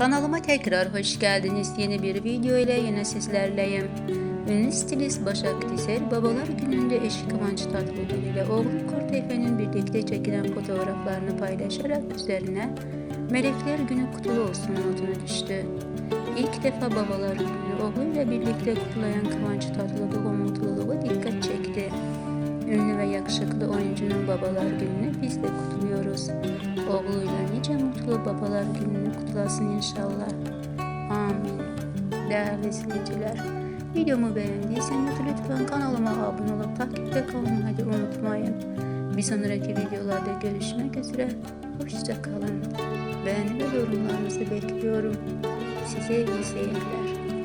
Kanalıma tekrar hoş geldiniz. Yeni bir video ile yine sizlerleyim. Ünlü stilist Başak Dizer, babalar gününde eşi Kıvanç Tatlıtuğ ile oğlu Kurt Efe'nin birlikte çekilen fotoğraflarını paylaşarak üzerine Melekler Günü kutlu olsun notunu düştü. İlk defa babalar gününü oğluyla birlikte kutlayan Kıvanç Tatlıtuğ'un mutluluğu dikkat çekti. Ünlü ve yakışıklı oyuncunun babalar gününü biz de kutluyoruz. Oğluyla mutlu babalar gününü kutlasın inşallah. Amin. Değerli izleyiciler, videomu beğendiyseniz lütfen kanalıma abone olup takipte kalmayı unutmayın. Bir sonraki videolarda görüşmek üzere. Hoşça kalın. Beğeni ve yorumlarınızı bekliyorum. Size iyi seyirler.